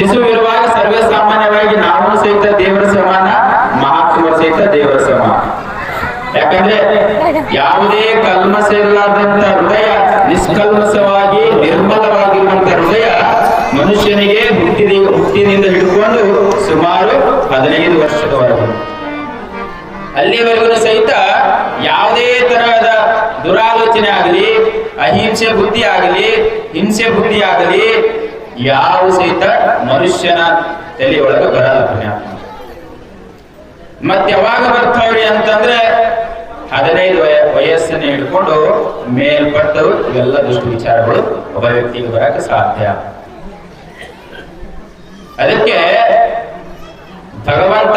ಶಿಶು ಇರುವಾಗ ಸರ್ವೇ ಸಾಮಾನ್ಯವಾಗಿ ನಾವು ಸಹಿತ ದೇವರ ಸಮಾನ, ಮಹಾತ್ಮರು ಸಹಿತ ದೇವರ ಸಮಾನ. ಯಾಕಂದ್ರೆ ಯಾವುದೇ ಕಲ್ಮಸ ಇಲ್ಲದಂತ ಹೃದಯ ನಿಷ್ಕಲ್ಮಸವಾಗಿ ನಿರ್ಮಲವಾಗಿರುವಂತ ಹೃದಯ ಮನುಷ್ಯನಿಗೆ ಹುಟ್ಟಿದ, ಹುಟ್ಟಿನಿಂದ ಹಿಡ್ಕೊಂಡು ಸುಮಾರು ಹದಿನೈದು ವರ್ಷದವರೆಗೂ. ಅಲ್ಲಿವರೆಗೂ ಸಹಿತ ಯಾವುದೇ ತರಹದ ದುರಾಲೋಚನೆ ಆಗಲಿ, ಅಹಿಂಸೆ ಬುದ್ಧಿ ಆಗಲಿ, ಹಿಂಸೆ ಬುದ್ಧಿ ಆಗಲಿ ಯಾವ ಸಹಿತ ಮನುಷ್ಯನ ತಲೆಯೊಳಗೆ ಬರಲ್ಲ ಪುಣ್ಯಾತ್ಮ. ಮತ್ತೆ ಯಾವಾಗ ಬರ್ತಾವ್ರಿ ಅಂತಂದ್ರೆ ಹದಿನೈದು ವಯ, ವಯಸ್ಸನ್ನ ಹಿಡ್ಕೊಂಡು ಮೇಲ್ಪಟ್ಟು ಇವೆಲ್ಲ ದುಷ್ಟ ವಿಚಾರಗಳು ಒಬ್ಬ ವ್ಯಕ್ತಿಗೆ ಬರಕ ಸಾಧ್ಯ. ಅದಕ್ಕೆ ಭಗವಂತ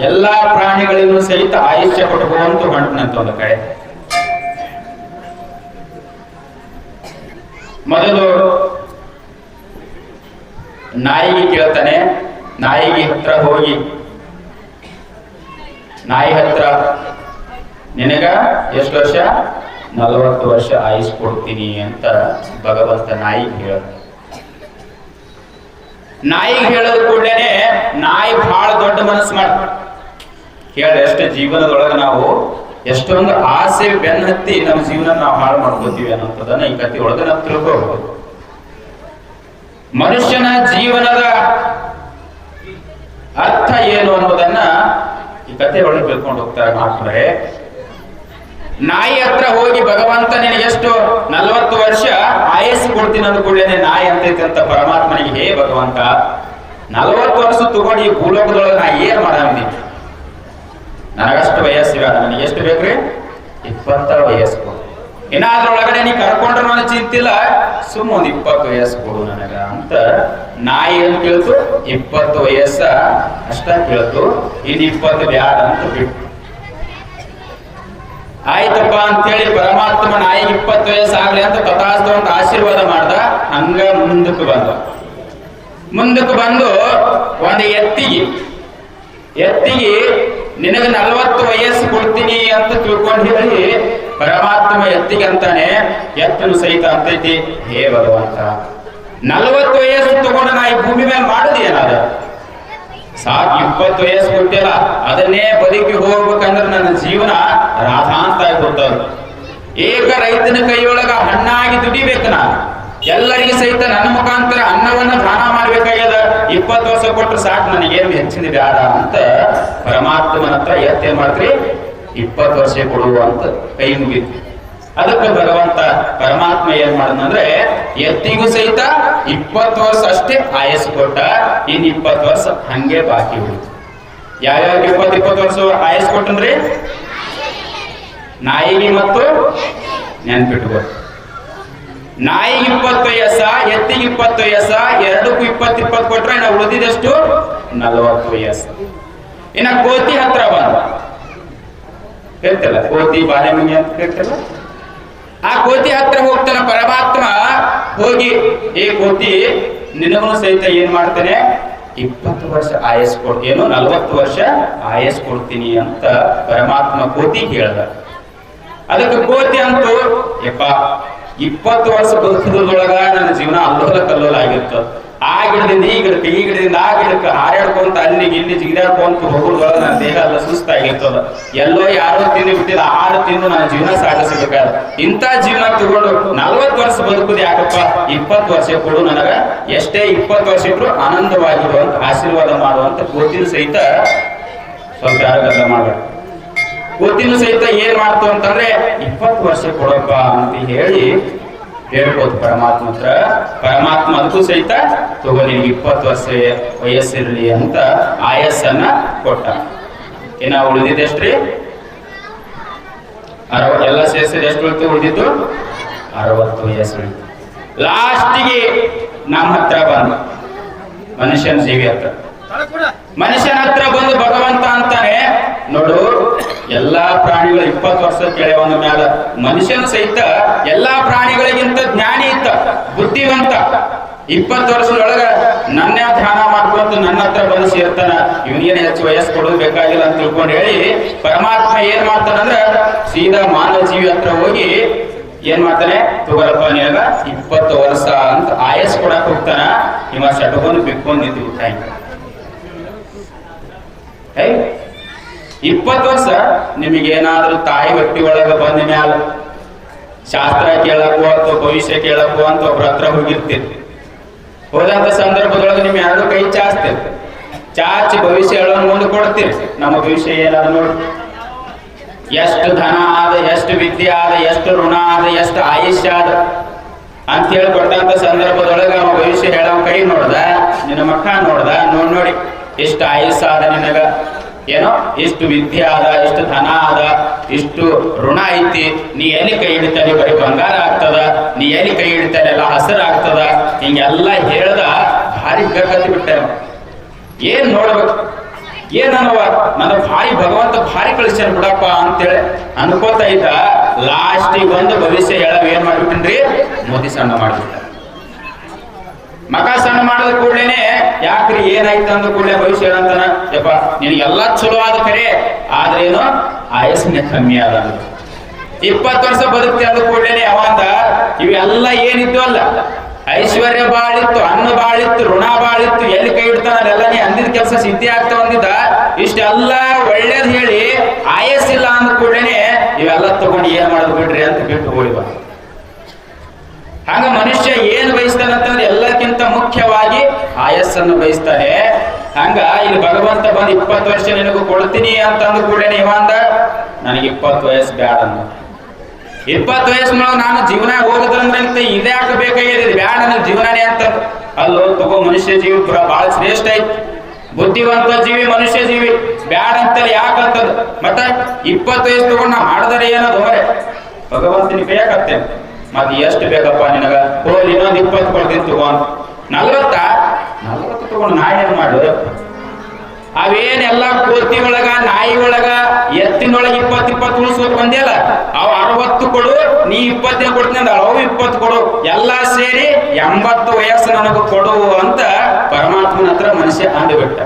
ಎಲ್ಲಾ ಪ್ರಾಣಿಗಳಿಗೂ ಸಹಿತ ಆಯುಷ್ಯ ಕೊಟ್ಕೊಂತ ಹೊಂಟನಂತ ಒಂದು ಕಡೆ. ಮೊದಲು ನಾಯಿಗೆ ಕೇಳ್ತಾನೆ, ನಾಯಿಗೆ ಹತ್ರ ಹೋಗಿ, ನಾಯಿ ಹತ್ರ, ನಿನಗ ಎಷ್ಟು ವರ್ಷ? ನಲವತ್ತು ವರ್ಷ ಆಯುಸ್ ಕೊಡ್ತೀನಿ ಅಂತ ಭಗವಂತ ನಾಯಿ ಹೇಳ ನಾಯಿ ಹೇಳೋದು ಕೂಡಲೇ ನಾಯಿ ಬಹಳ ದೊಡ್ಡ ಮನಸ್ಸು ಮಾಡ ಕೇಳ ಎಷ್ಟು ಜೀವನದೊಳಗೆ ನಾವು ಎಷ್ಟೊಂದು ಆಸೆ ಬೆನ್ನತ್ತಿ ನಮ್ಮ ಜೀವನ ನಾವು ಹಾಳು ಮಾಡ್ಕೋತೀವಿ ಅನ್ನೋದನ್ನ ಈ ಕಥೆ ಒಳಗೆ ನಾವು ತಿಳ್ಕೋಬಹುದು ಮನುಷ್ಯನ ಜೀವನದ ಅರ್ಥ ಏನು ಅನ್ನೋದನ್ನ ಈ ಕಥೆ ಒಳಗೆ ತಿಳ್ಕೊಂಡು ಹೋಗ್ತಾರೆ ಮಾಡ್ತಾರೆ ನಾಯಿ ಹತ್ರ ಹೋಗಿ ಭಗವಂತ ನಿನಗೆ ಎಷ್ಟು ನಲವತ್ತು ವರ್ಷ ಆಯಸ್ಸು ಕೊಡ್ತೀನಿ ಅಂದ್ಕೊಳ್ಳೇನೆ ನಾಯಿ ಅಂತೈತೆ ಅಂತ ಪರಮಾತ್ಮನಿಗೆ, ಹೇ ಭಗವಂತ, ನಲವತ್ತು ವರ್ಷ ತಗೊಂಡು ಈ ಭೂಲೋಕದೊಳಗೆ ನಾ ಏನ್ ಮಾಡಾಮಿನಿ ನನಗಷ್ಟು ವಯಸ್ಸಿಲ್ಲ ನನಗೆ ಎಷ್ಟು ಬೇಕ್ರಿ? ಇಪ್ಪತ್ತ ವಯಸ್ಸು. ಇನ್ನ ಅದ್ರೊಳಗಡೆ ನೀ ಕರ್ಕೊಂಡ್ರ ಚಿಂತಿಲ್ಲ. ಸುಮ್ಮ ಒಂದ್ ಇಪ್ಪತ್ತು ವಯಸ್ಸು ಕೊಡು ನನಗ ಅಂತ ನಾಯಿ ಅಂತ ಕೇಳ್ತು? ಇಪ್ಪತ್ತು ವಯಸ್ಸ ಅಷ್ಟ ಕೇಳ್ತು. ಇನ್ ಇಪ್ಪತ್ತು ಬ್ಯಾಡ ಅಂತ ಬಿಟ್ಟು ಆಯ್ತಪ್ಪ ಅಂತೇಳಿ ಪರಮಾತ್ಮ ನಾಯಿ ಇಪ್ಪತ್ತು ವಯಸ್ಸಾಗ್ಲಿ ಅಂತ ತಥಾಸ್ತು ಅಂತ ಆಶೀರ್ವಾದ ಮಾಡ್ದ. ಹಂಗ ಮುಂದಕ್ಕೆ ಬಂದ. ಮುಂದಕ್ಕೆ ಬಂದು ಒಂದು ಎತ್ತಿಗೆ ಎತ್ತಿಗೆ ನಿನಗೆ ನಲವತ್ತು ವಯಸ್ಸು ಕೊಡ್ತೀನಿ ಅಂತ ತಿಳ್ಕೊಂಡು ಹೇಳಿ ಪರಮಾತ್ಮ ಎತ್ತಿಗೆ ಅಂತಾನೆ ಎತ್ತನು ಸಹಿತ ಅಂತೈತಿ ಹೇ ಭಗವಂತ, ನಲವತ್ತು ವಯಸ್ಸು ತಗೊಂಡು ನಾ ಈ ಭೂಮಿ ಮೇಲೆ ಮಾಡುದು ಏನಾದ? ಸಾಕು, ಇಪ್ಪತ್ತು ವಯಸ್ಸು ಕೊಟ್ಟಿಲ್ಲ ಅದನ್ನೇ ಬದುಕಿ ಹೋಗ್ಬೇಕಂದ್ರೆ ನನ್ನ ಜೀವನ ರಾಧಾಂತ ಕೊಡ್ತಾರ ಏಕ ರೈತನ ಕೈಯೊಳಗ ಹಣ್ಣಾಗಿ ದುಡಿಬೇಕು ನಾ ಎಲ್ಲರಿಗೂ ಸಹಿತ ನನ್ನ ಮುಖಾಂತರ ಅನ್ನವನ್ನ ದಾನ ಮಾಡ್ಬೇಕಾಗ್ಯದ. ಇಪ್ಪತ್ತು ವರ್ಷ ಕೊಟ್ಟರೆ ಸಾಕು, ನನಗೇನು ಹೆಚ್ಚಿನ ಬ್ಯಾಡ ಅಂತ ಪರಮಾತ್ಮನ ಹತ್ರ ಎತ್ತೇನ್ ಮಾಡ್ರಿ ಇಪ್ಪತ್ತು ವರ್ಷ ಕೊಡುವ ಅಂತ ಕೈ ಮುಗಿತು. ಅದಕ್ಕೆ ಭಗವಂತ ಪರಮಾತ್ಮ ಏನ್ ಮಾಡಂದ್ರೆ ಎತ್ತಿಗೂ ಸಹಿತ ಇಪ್ಪತ್ತು ವರ್ಷ ಅಷ್ಟೇ ಆಯಸ್ಸು ಕೊಟ್ಟ ಇನ್ ಇಪ್ಪತ್ತು ವರ್ಷ ಹಂಗೆ ಬಾಕಿ ಉಳಿತು ಯಾವ್ಯಾವ ಇಪ್ಪತ್ತು ಇಪ್ಪತ್ತು ವರ್ಷ ಆಯಸ್ಸು ಕೊಟ್ಟನ್ರಿ ನಾಯಿಗೆ ಮತ್ತು ನೆನ್ಪಿಟ್ಕೋ ನಾಯಿಗೆ ಇಪ್ಪತ್ತು ವಯಸ್ಸ, ಎತ್ತಿಗೆ ಇಪ್ಪತ್ತು ವಯಸ್ಸ, ಎರಡಕ್ಕೂ ಇಪ್ಪತ್ತು ಇಪ್ಪತ್ತು ಕೊಟ್ರೆ ಇನ್ನ ಉಳಿದಿದಷ್ಟು ನಲವತ್ತು ವಯಸ್ಸು. ಇನ್ನ ಕೋತಿ ಹತ್ರ ಬಂದ. ಹೇಳ್ತಲ್ಲ, ಕೋತಿ ಬಾಳೆಮಣಿ ಅಂತ ಹೇಳ್ತಲ್ಲ? ಆ ಕೋತಿ ಹತ್ರ ಹೋಗ್ತಾನ ಪರಮಾತ್ಮ, ಹೋಗಿ, ಏ ಕೋತಿ, ನಿನಗೂ ಸಹಿತ ಏನ್ ಮಾಡ್ತಾನೆ? ಇಪ್ಪತ್ತು ವರ್ಷ ಆಯಸ್ ಕೊಡ್, ಏನು, ನಲವತ್ತು ವರ್ಷ ಆಯಸ್ ಕೊಡ್ತೀನಿ ಅಂತ ಪರಮಾತ್ಮ ಕೋತಿ ಹೇಳ್ದ. ಅದಕ್ಕೆ ಕೋತಿ ಅಂತೂ, ಯಪ್ಪ ಇಪ್ಪತ್ತು ವರ್ಷ ಬದುಕಿದ್ರೊಳಗ ನನ್ನ ಜೀವನ ಅಲ್ಲೋಲ ಕಲ್ಲೋಲ ಆಗಿರ್ತದ ಆ ಗಿಡದಿಂದ ಈ ಗಿಡಕ್ಕೆ, ಈ ಗಿಡದಿಂದ ಆ ಗಿಡಕ್ಕೆ ಹಾರಾಡ್ಕೊಂತ ಅಲ್ಲಿಗೆ ಇಲ್ಲಿ ಜಿಗಿದಾಡ್ಕೊಂತ ಹೋಗೋದ್ರೊಳಗ ನನ್ನ ದೇಹ ಎಲ್ಲ ಸುಸ್ತಾಗಿರ್ತದ ಎಲ್ಲೋ ಯಾರೋ ತಿಂದು ಬಿಟ್ಟಿಲ್ಲ ಆಹಾರ ತಿಂದು ನನ್ನ ಜೀವನ ಸಾಗಿಸಬೇಕಾದ ಇಂಥ ಜೀವನ ತಗೊಂಡು ನಲ್ವತ್ತು ವರ್ಷ ಬದುಕುದು ಯಾಕಪ್ಪ? ಇಪ್ಪತ್ತು ವರ್ಷ ಕೊಡು ನನಗ. ಎಷ್ಟೇ ಇಪ್ಪತ್ತು ವರ್ಷ ಇದ್ರು ಆನಂದವಾಗಿರುವಂತ ಆಶೀರ್ವಾದ ಮಾಡುವಂತ ಗೊತ್ತಿನ ಸಹಿತ ಸ್ವಲ್ಪ ಯಾರು ಗದ್ದ ಕೋತಿನ ಸಹಿತ ಏನ್ ಮಾಡ್ತು ಅಂತಂದ್ರೆ, ಇಪ್ಪತ್ತು ವರ್ಷ ಕೊಡಪ್ಪ ಅಂತ ಹೇಳಿ ಹೇಳ್ಬೋದು ಪರಮಾತ್ಮ ಹತ್ರ. ಪರಮಾತ್ಮ ಅದಕ್ಕೂ ಸಹಿತ, ತಗೋ ನಿನ್ಗೆ ಇಪ್ಪತ್ತು ವರ್ಷ ವಯಸ್ಸಿರ್ಲಿ ಅಂತ ಆಯಸ್ಸನ್ನ ಕೊಟ್ಟ. ಇನ್ನ ಉಳಿದಿದ್ದೆಷ್ಟ್ರಿ ಅರವತ್ ಎಲ್ಲ ಸೇರಿಸಿದ ಎಷ್ಟು ಉಳಿತು ಉಳಿದಿದ್ದು? ಅರವತ್ತು ವಯಸ್ಸು ಲಾಸ್ಟಿಗೆ ನಮ್ಮ ಹತ್ರ ಬಂದ, ಮನುಷ್ಯನ ಜೀವಿ ಹತ್ರ. ಮನುಷ್ಯನ ಹತ್ರ ಬಂದು ಭಗವಂತ ಅಂತಾನೆ, ನೋಡು ಎಲ್ಲಾ ಪ್ರಾಣಿಗಳು ಇಪ್ಪತ್ತು ವರ್ಷ ಕೆಳವನ ಮ್ಯಾಲ ಮನುಷ್ಯನ ಸಹಿತ ಎಲ್ಲಾ ಪ್ರಾಣಿಗಳಿಗಿಂತ ಜ್ಞಾನಿ ಇತ್ತ ಬುದ್ಧಿವಂತ. ಇಪ್ಪತ್ತು ವರ್ಷದೊಳಗ ನನ್ನ ಧ್ಯಾನ ಮಾಡ್ಕೊಂತ ನನ್ನ ಹತ್ರ ಬಂದು ಸೇರ್ತಾನ. ಇವನಿಗೇನು ಹೆಚ್ಚು ವಯಸ್ಸು ಕೊಡೋದು ಬೇಕಾಗಿಲ್ಲ ಅಂತ ತಿಳ್ಕೊಂಡು ಹೇಳಿ ಪರಮಾತ್ಮ ಏನ್ ಮಾಡ್ತಾನಂದ್ರ ಸೀದಾ ಮಾನವ ಜೀವಿ ಹತ್ರ ಹೋಗಿ ಏನ್ ಮಾಡ್ತಾನೆ? ತಗೋರಪ್ಪ ನಿನಗ ಇಪ್ಪತ್ತು ವರ್ಷ ಅಂತ ಆಯಸ್ ಕೊಡಕ್ ಹೋಗ್ತಾನ. ಇವ ಸಟ್ಕೊಂಡು ಬಿಕ್ಕೊಂಡು ನಿಂತು ಇಪ್ಪತ್ತು ವರ್ಷ ನಿಮಗೇನಾದ್ರೂ ತಾಯಿ ಹೊಟ್ಟಿ ಒಳಗ ಬಂದ ಮ್ಯಾಲ ಶಾಸ್ತ್ರ ಕೇಳಕ್ಕೋ ಅಥವಾ ಭವಿಷ್ಯ ಕೇಳಕ್ಕೋ ಅಂತ ಒಬ್ರ ಹತ್ರ ಹೋಗಿರ್ತೀರಿ. ಹೋದಂತ ಸಂದರ್ಭದೊಳಗೆ ನಿಮ್ ಎರಡು ಕೈ ಚಾಚ್ತೀರಿ. ಚಾಚಿ ಭವಿಷ್ಯ ಹೇಳೋನ್ ಮುಂದೆ ಕೊಡ್ತೀರಿ. ನಮ್ಮ ಭವಿಷ್ಯ ಏನಾದ್ರು ನೋಡಿ. ಎಷ್ಟು ಧನ ಆದ, ಎಷ್ಟು ವಿದ್ಯೆ ಆದ, ಎಷ್ಟು ಋಣ ಆದ, ಎಷ್ಟು ಆಯುಷ್ಯ ಆದ ಅಂತ ಹೇಳಿ ಕೊಟ್ಟಂತ ಸಂದರ್ಭದೊಳಗೆ ಅವ ಭವಿಷ್ಯ ಹೇಳೋ ಕೈ ನೋಡ್ದ, ನಿನ್ನ ಮಕ್ಕ ನೋಡ್ದ, ನೋಡ್ ನೋಡಿ, ಎಷ್ಟು ಆಯುಷ್ಯ ಆದ ನಿನಗ. ಏನೋ? ಇಷ್ಟು ವಿದ್ಯೆ ಆದ, ಇಷ್ಟು ಧನ ಆದ, ಇಷ್ಟು ಋಣ ಐತಿ, ನೀ ಎಲ್ಲಿ ಕೈ ಹಿಡಿತಾನೆ? ಬರೀ ಬಂಗಾರ ಆಗ್ತದ. ನೀ ಎಲ್ಲಿ ಕೈ ಹಿಡಿತಾನೆ? ಎಲ್ಲ ಹಸಿರು ಆಗ್ತದ. ಹಿಂಗೆಲ್ಲ ಹೇಳ್ದ ಭಾರಿ ಬೇಕಂತ ಬಿಟ್ಟೆ ಏನ್ ನೋಡ್ಬೇಕು? ಅನ್ನವ? ನನ್ನ ಭಾರಿ ಭಗವಂತ ಭಾರಿ ಕಳಿಸ್ಯಾನ ಬಿಡಪ್ಪ ಅಂತೇಳಿ ಅನ್ಕೋತಾ ಇದ್ದ. ಲಾಸ್ಟಿಗೆ ಒಂದು ಭವಿಷ್ಯ ಹೇಳವ್ ಏನ್ ಮಾಡ್ಬಿಟ್ಟಿನ್ರಿ ಮೋದಿ ಸಣ್ಣ ಮಾಡ್ಬಿಟ್ಟ. ಮಗ ಸಣ್ಣ ಮಾಡಿದ ಕೂಡಲೇನೆ, ಯಾಕ್ರಿ ಏನಾಯ್ತು ಅಂದ ಕೂಡಲೇ ಭವಿಷ್ಯ ಹೇಳಂತಾನ? ಯಪ್ಪ, ನಿನಗೆಲ್ಲ ಚಲೋ ಆದ ಕರೆ, ಆದ್ರೇನು ಆಯಸ್ಸಿನ ಕಮ್ಮಿ ಆದ. ಇಪ್ಪತ್ತು ವರ್ಷ ಬದುಕ್ತಿ ಅಂದ ಕೂಡಲೇನೆ ಅವಂದ, ಇವೆಲ್ಲ ಏನಿತ್ತು ಅಲ್ಲ. ಐಶ್ವರ್ಯ ಬಾಳಿತ್ತು, ಅನ್ನ ಬಾಳಿತ್ತು, ಋಣ ಬಾಳಿತ್ತು, ಎಲ್ಲಿ ಕೈ ಇಡ್ತಾನ ಅಲ್ಲೆಲ್ಲ ನೀ ಅಂದಿದ ಕೆಲಸ ಸಿದ್ಧಿ ಆಗ್ತಾ ಒಂದಿದ್ದ ಇಷ್ಟೆಲ್ಲ ಒಳ್ಳೇದ್ ಹೇಳಿ ಆಯಸ್ಸಿಲ್ಲ ಅಂದ ಕೂಡಲೇನೆ ಇವೆಲ್ಲ ತಗೊಂಡು ಏನ್ ಮಾಡೋದು ಬಿಡ್ರಿ ಅಂತ ಬಿಟ್ಟು ಹೋಗಿ ಹಂಗ ಮನುಷ್ಯ ಏನ್ ಬಯಸ್ತಾನೆ ಅಂತಂದ್ರೆ ಎಲ್ಲಕ್ಕಿಂತ ಮುಖ್ಯವಾಗಿ ಆಯಸ್ಸನ್ನು ಬಯಸ್ತಾರೆ. ಹಂಗ ಇಲ್ಲಿ ಭಗವಂತ ಬಂದು ಇಪ್ಪತ್ತು ವರ್ಷ ನಿನಗೂ ಕೊಡ್ತೀನಿ ಅಂತ ಕೂಡ ಕೂಡಲೇ ಅಂದ ನನಗೆ ಇಪ್ಪತ್ತು ವಯಸ್ಸು ಬ್ಯಾಡ ಅಂದ. ಇಪ್ಪತ್ತು ವಯಸ್ಸಿನೊಳಗೆ ನಾನು ಜೀವನ ಹೋಗುದಂದ್ರೆ ಇದೇ ಹಾಕಬೇಕಾಗಿದೆ ಬ್ಯಾಡ ನನಗೆ ಜೀವನನೇ ಅಂತ. ಅಲ್ಲೋ, ತಗೋ, ಮನುಷ್ಯ ಜೀವಿ ಬಹಳ ಶ್ರೇಷ್ಠ ಐತಿ. ಬುದ್ಧಿವಂತ ಜೀವಿ, ಮನುಷ್ಯ ಜೀವಿ, ಬ್ಯಾಡ ಅಂತ ಯಾಕಂತದ ಮತ್ತ ಇಪ್ಪತ್ತು ವಯಸ್ಸು ತಗೊಂಡು ನಾ ಮಾಡಿದರೆ ಏನದು ಹೊರೆ? ಭಗವಂತನ ಬೇಕತ್ತೆ ಮತ್ತೆ ಎಷ್ಟು ಬೇಕಪ್ಪ ನಿನಗ? ಹೋಲಿ, ಇನ್ನೊಂದು ಇಪ್ಪತ್ತು ಕೊಡ್ತೀನಿ ತಗೊಂಡ್ ನಲ್ವತ್ತ? ನಲ್ವತ್ತು ತಗೊಂಡು ನಾ ಏನ್ ಮಾಡು ಅವೇನೆಲ್ಲ ಕೋತಿ ಒಳಗ, ನಾಯಿ ಒಳಗ, ಎತ್ತಿನೊಳಗ ಇಪ್ಪತ್ತು ಇಪ್ಪತ್ತು ಉಳಿಸ್ಕೊತ ಅಲ್ಲ ಅವ ಅರವತ್ತು ಕೊಡು, ನೀ ಇಪ್ಪತ್ತನೇ ಕೊಡ್ತೀನಿ ಅಂದ ಅವು ಇಪ್ಪತ್ತು ಕೊಡು. ಎಲ್ಲ ಸೇರಿ ಎಂಬತ್ತು ವಯಸ್ಸು ನನಗೆ ಕೊಡು ಅಂತ ಪರಮಾತ್ಮನ ಹತ್ರ ಮನುಷ್ಯ ಅಂದುಬಿಟ್ಟ.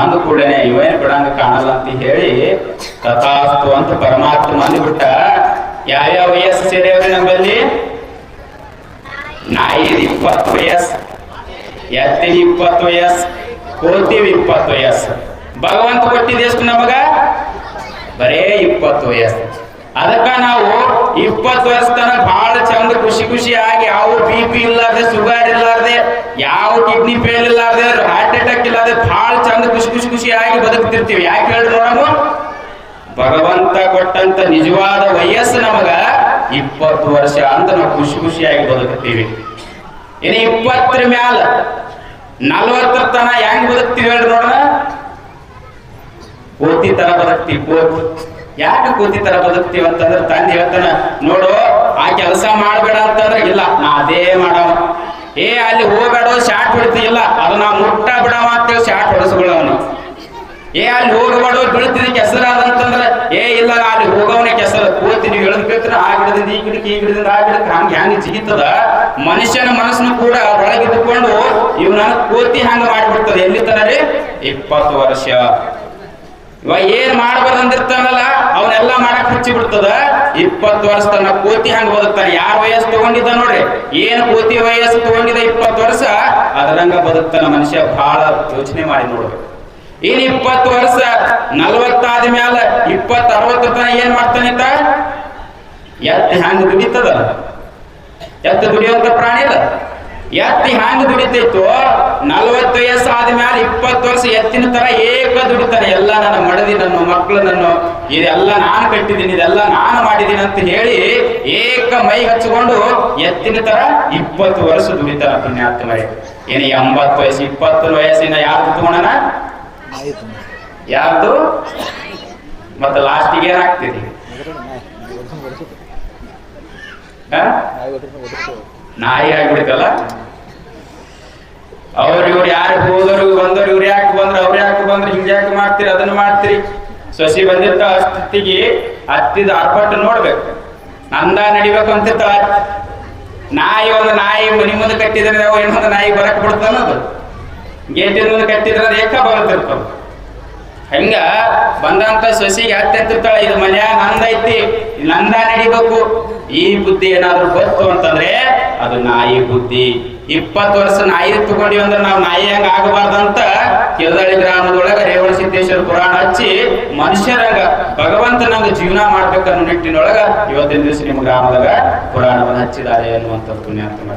ಅಂದ ಕೂಡನೆ ಇವೇನು ಬಿಡಂಗ ಕಾಣಲ್ಲ ಅಂತ ಹೇಳಿ ತಥಾಸ್ತು ಅಂತ ಪರಮಾತ್ಮ ಅಂದ್ಬಿಟ್ಟ. ಯಾವ್ಯಾವ ವಯಸ್ಸು ಸೇರಿಯವ್ರಿ ನಮ್ಮಲ್ಲಿ? ನಾಯಿ ಇಪ್ಪತ್ತು ವಯಸ್ಸು. ಎತ್ತಿನ ಇಪ್ಪತ್ತು ವಯಸ್ಸು ಕೋತಿವ್ ಇಪ್ಪತ್ತು ವಯಸ್ಸು ಭಗವಂತ ಕೊಟ್ಟಿದ್ದು ಎಷ್ಟು ನಮಗ? ಬರೇ ಇಪ್ಪತ್ತು ವಯಸ್ಸು ಅದಕ್ಕ ನಾವು ಇಪ್ಪತ್ತು ವರ್ಷ ತನಕ ಬಹಳ ಚಂದ ಖುಷಿ ಖುಷಿ ಆಗಿ ಯಾವ ಬಿ ಪಿ ಇಲ್ಲಾರ್ದೆ ಶುಗರ್ ಇಲ್ಲಾರ್ದೆ, ಯಾವ ಕಿಡ್ನಿ ಫೇಲ್ ಇಲ್ಲಾರ್ದೆ ಹಾರ್ಟ್ ಅಟ್ಯಾಕ್ ಇಲ್ಲಾರ್ದೆ ಬಹಳ ಚಂದ ಖುಷಿ ಖುಷಿ ಖುಷಿ ಆಗಿ ಬದುಕ್ತಿರ್ತೀವಿ. ಯಾಕೆ ಹೇಳ್ರಿ ನೋಡಮ್ಮ? ಭಗವಂತ ಕೊಟ್ಟಂತ ನಿಜವಾದ ವಯಸ್ಸು ನಮಗ ಇಪ್ಪತ್ತು ವರ್ಷ ಅಂತ ನಾವು ಖುಷಿ ಖುಷಿಯಾಗಿ ಬದುಕ್ತೀವಿ. ಇನ್ನು ಇಪ್ಪತ್ತರ ಮ್ಯಾಲ ನಲ್ವತ್ತರ ತನ ಹೆಂಗ್ ಬದುಕ್ತಿವಿ ಹೇಳ್ರಿ ನೋಡ ಕೋತಿ ತರ ಬದುಕ್ತಿವಿ, ಕೋತಿ. ಯಾಕೆ ಕೋತಿ ತರ ಬದುಕ್ತಿವಿ ಅಂತಂದ್ರೆ ತಂದೆ ಹೇಳ್ತಾನ, ನೋಡು, ಆ ಕೆಲಸ ಮಾಡಬೇಡ ಅಂತಂದ್ರೆ ಇಲ್ಲ, ನಾ ಅದೇ ಮಾಡವ ಏ, ಅಲ್ಲಿ ಹೋಗಬೇಡ ಶಾಟ್ ಬಿಡ್ತಿ ಇಲ್ಲ, ಅದು ನಾ ಮುಟ್ಟ ಬಿಡವ ಅಂತೇಳಿ ಶಾಟ್ ಹೊಡಿಸ್ಕೊಳ್ಳವನು ಏ, ಅಲ್ಲಿ ಹೋಗಬೇಡ ಬೀಳ್ತೀನಿ ಕೆಸರಾದಂತಂದ್ರೆ ಏ, ಇಲ್ಲ, ಅಲ್ಲಿ ಹೋಗವನೇ ಕೆಸರ ಕೋತಿ ಕೇಳ್ತಾರೆ ಆ ಗಿಡದಿಂದ ಈ ಗಿಡಕ್ಕೆ ಈ ಗಿಡದಿಂದ ಆ ಗಿಡಕ್ಕೆ ಹಂಗೆ ಹ್ಯಾಂಗ ಜಿಗಿತದ, ಮನುಷ್ಯನ ಮನಸ್ಸನ್ನು ಕೂಡ ಒಳಗಿದ್ದುಕೊಂಡು ಇವನ ಕೋತಿ ಹಂಗ ಮಾಡಿಬಿಡ್ತದೆ. ಎಲ್ಲಿ ತರ ರೀ ಇಪ್ಪತ್ತು ವರ್ಷ. ಇವ ಏನ್ ಮಾಡ್ಬಾರ್ದು ಅಂದಿರ್ತಾನಲ್ಲ ಅವನ್ನೆಲ್ಲ ಮಾಡಕ್ ಹಚ್ಚಿ ಬಿಡ್ತದ ಇಪ್ಪತ್ತು ವರ್ಷ ತನ್ನ ಕೋತಿ ಹಂಗ ಬದುಕ್ತಾನೆ. ಯಾರ ವಯಸ್ಸು ತಗೊಂಡಿದ್ದ ನೋಡ್ರಿ? ಏನ್ ಕೋತಿ ವಯಸ್ಸು ತಗೊಂಡಿದ್ದ ಇಪ್ಪತ್ತು ವರ್ಷ? ಅದರಂಗ ಬದುಕ್ತಾನ ಮನುಷ್ಯ ಬಹಳ ಯೋಚನೆ ಮಾಡಿ ನೋಡ್ರಿ. ಏನ್ ಇಪ್ಪತ್ತು ವರ್ಷ, ನಲ್ವತ್ತಾದ ಮ್ಯಾಲ ಅರವತ್ತು ತನ ಏನ್ ಮಾಡ್ತಾನೆ ಅಂತ ಎತ್ತಿ ಹ್ಯಾಂಗ ದುಡಿತದ? ಎತ್ತ ದುಡಿಯುವಂತ ಪ್ರಾಣಿ ಅದ? ಎತ್ತಿ ಹ್ಯಾಂಗ ದುಡಿತೈತೋ? ನಲ್ವತ್ತು ವಯಸ್ಸು ಆದ್ಮೇಲೆ ಇಪ್ಪತ್ತು ವರ್ಷ ಎತ್ತಿನ ತರ ಏಕ ದುಡಿತಾನೆ. ಎಲ್ಲ ನನ್ನ ಮಡದಿ ನನ್ನ ಮಕ್ಕಳು ನನ್ನ ಇದೆಲ್ಲ ನಾನು ಕಟ್ಟಿದ್ದೀನಿ ಇದೆಲ್ಲ ನಾನು ಮಾಡಿದ್ದೀನಿ ಅಂತ ಹೇಳಿ ಏಕ ಮೈ ಹಚ್ಚಿಕೊಂಡು ಎತ್ತಿನ ತರ ಇಪ್ಪತ್ತು ವರ್ಷ ದುಡಿತಾನ ಪುಣ್ಯಾತ್ಮ ಏನು ಎಂಬತ್ತು ವಯಸ್ಸು ಇಪ್ಪತ್ತು ವಯಸ್ಸಿನ ಯಾರು ತಗೊಂಡನ? ಯಾರ್ದು? ಮತ್ತೆ ಲಾಸ್ಟಿಗೆ ಏನಾಗ್ತಿದೆ ಹಾ ನಾಯಿ ಆಗ್ಬಿಡ್ತಲ್ಲ? ಅವ್ರ ಇವ್ರು ಯಾರು ಹೋದರು ಬಂದವ್ರು ಇವ್ರು ಯಾಕೆ ಬಂದ್ರು, ಅವ್ರು ಯಾಕೆ ಬಂದ್ರು, ಹಿಂಗ್ ಯಾಕೆ ಮಾಡ್ತೀರಿ, ಅದನ್ನ ಮಾಡ್ತೀರಿ? ಸಸಿ ಬಂದಿರ್ತ ಅಷ್ಟಿಗೆ ಹತ್ತಿದ ಅರ್ಪಟ್ಟು ನೋಡ್ಬೇಕು. ನಂದ ನಡಿಬೇಕು ಅಂತಿರ್ತ ನಾಯಿ ಒಂದು ನಾಯಿ ಮನಿ ಮುಂದೆ ಕಟ್ಟಿದ್ರೆ ಇನ್ನೊಂದು ನಾಯಿ ಬರಕ್ ಬಿಡ್ತಾನ ಅದು. ಗೇಟಿನ ಮುಂದೆ ಕಟ್ಟಿದ್ರೆ ಏಕ ಬರುತ್ತಿರ್ತಾವ ಹಂಗ? ಬಂದಂತ ಸೊಸಿಗೆ ಹತ್ತಿರ್ತಾಳ ಇದು ಮನ್ಯಾಗ ನಂದೈತಿ ನಂದ ನಡಿಬೇಕು. ಈ ಬುದ್ಧಿ ಏನಾದ್ರೂ ಗೊತ್ತು ಅಂತಂದ್ರೆ ಅದು ನಾಯಿ ಬುದ್ಧಿ. ಇಪ್ಪತ್ತು ವರ್ಷ ನಾಯಿ ತಗೊಂಡಿವಿ ಅಂದ್ರೆ ನಾವು ನಾಯಿ ಹಂಗ ಆಗಬಾರ್ದಂತ ಕಿರದಳ್ಳಿ ಗ್ರಾಮದೊಳಗ ರೇವಣ ಸಿದ್ದೇಶ್ವರ ಪುರಾಣ ಹಚ್ಚಿ ಮನುಷ್ಯರಂಗ ಭಗವಂತನಂಗ ಜೀವನ ಮಾಡ್ಬೇಕನ್ನೋ ನಿಟ್ಟಿನೊಳಗ ಇವತ್ತಿನ ದಿವಸ ನಿಮ್ಮ ಗ್ರಾಮದಾಗ ಪುರಾಣವನ್ನು ಹಚ್ಚಿದ್ದಾರೆ ಅನ್ನುವಂಥದ್ದು ಪುಣ್ಯಾತ್ಮ.